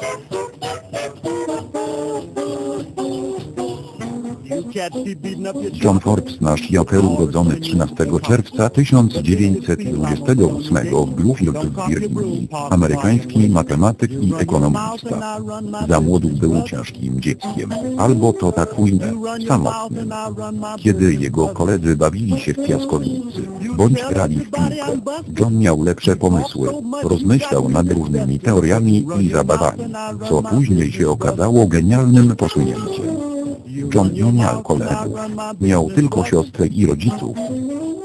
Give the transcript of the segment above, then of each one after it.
Thank you. John Forbes nasz Joker urodzony 13 czerwca 1928 w Bluefield w Virginii, amerykański matematyk i ekonomista. Za młodu był ciężkim dzieckiem, albo to tak ujmę, samotnym. Kiedy jego koledzy bawili się w piaskownicy, bądź grali w piłkę, John miał lepsze pomysły, rozmyślał nad różnymi teoriami i zabawami, co później się okazało genialnym posunięciem. John nie miał kolegów. Miał tylko siostrę i rodziców.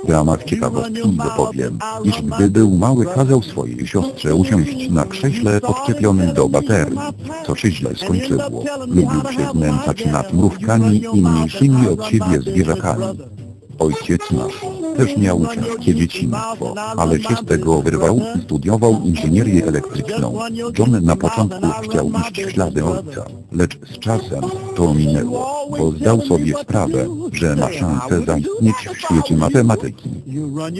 W ramach ciekawostki dopowiem, iż gdy był mały kazał swojej siostrze usiąść na krześle odczepionym do baterii, co się źle skończyło. Lubił się znęcać nad mrówkami i mniejszymi od siebie zwierzakami. Ojciec nasz też miał ciężkie dzieciństwo, ale się z tego wyrwał i studiował inżynierię elektryczną. John na początku chciał iść ślady ojca, lecz z czasem to minęło, bo zdał sobie sprawę, że ma szansę zaistnieć w świecie matematyki.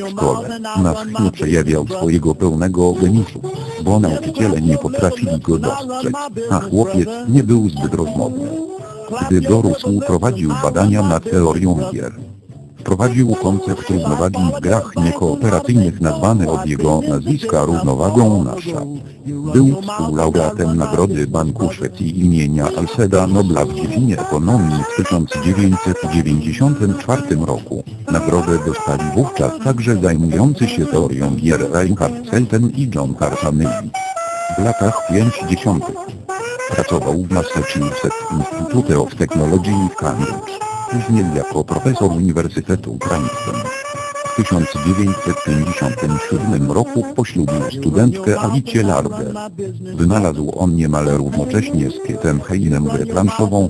W szkole na nie przejawiał swojego pełnego geniuszu, bo nauczyciele nie potrafili go dostrzec, a chłopiec nie był zbyt rozmowny. Gdy dorósł prowadził badania nad teorią gier. Wprowadził koncept równowagi w grach niekooperacyjnych nazwany od jego nazwiska równowagą nasza. Był współlaureatem Nagrody Banku Szwecji imienia Alfreda Nobla w dziedzinie ekonomii w 1994 roku. Nagrodę dostali wówczas także zajmujący się teorią gier Reinhard Selten i John Cartanelli. W latach 50. pracował w Massachusetts Institute of Technology w Cambridge później jako profesor Uniwersytetu Princeton. W 1957 roku poślubił studentkę Alicie Lardę. Wynalazł on niemal równocześnie z Pietem Heinem grę planszową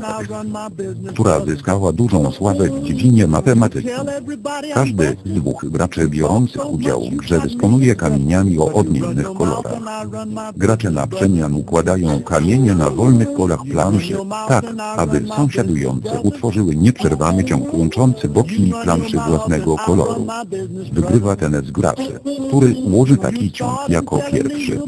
która zyskała dużą sławę w dziedzinie matematyki. Każdy z dwóch graczy biorących udział w grze dysponuje kamieniami o odmiennych kolorach. Gracze na przemian układają kamienie na wolnych polach planszy, tak, aby sąsiadujące utworzyły nieprzerwany ciąg łączący boki planszy własnego koloru. Wygrywa z graczy, który ułoży taki ciąg jako pierwszy.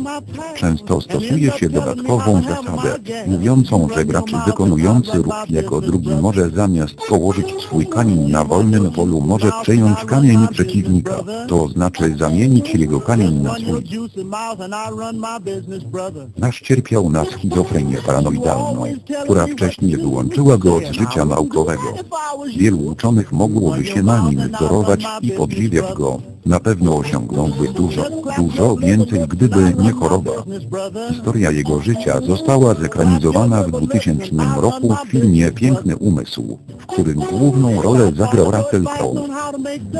Często stosuje się dodatkową zasadę, mówiącą, że gracz wykonujący ruch jako drugi może zamiast położyć swój kamień na wolnym polu może przejąć kamień przeciwnika, to znaczy zamienić jego kamień na swój. Nasz cierpiał na schizofrenię paranoidalną, która wcześniej wyłączyła go z życia naukowego. Wielu uczonych mogłoby się na nim wzorować i podziwiać go. Na pewno osiągnąłby dużo, dużo więcej gdyby nie choroba. Historia jego życia została zekranizowana w 2000 roku w filmie Piękny Umysł, w którym główną rolę zagrał Russell Crowe.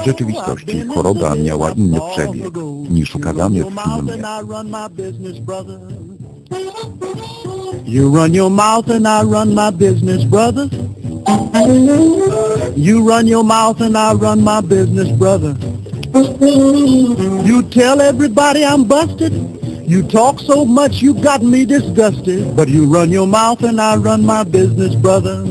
W rzeczywistości choroba miała inny przebieg, niż ukazany w filmie. You run your mouth and I run my business, brother. You run your mouth and I run my business, brother. You tell everybody I'm busted. You talk so much you got me disgusted. But you run your mouth and I run my business, brother.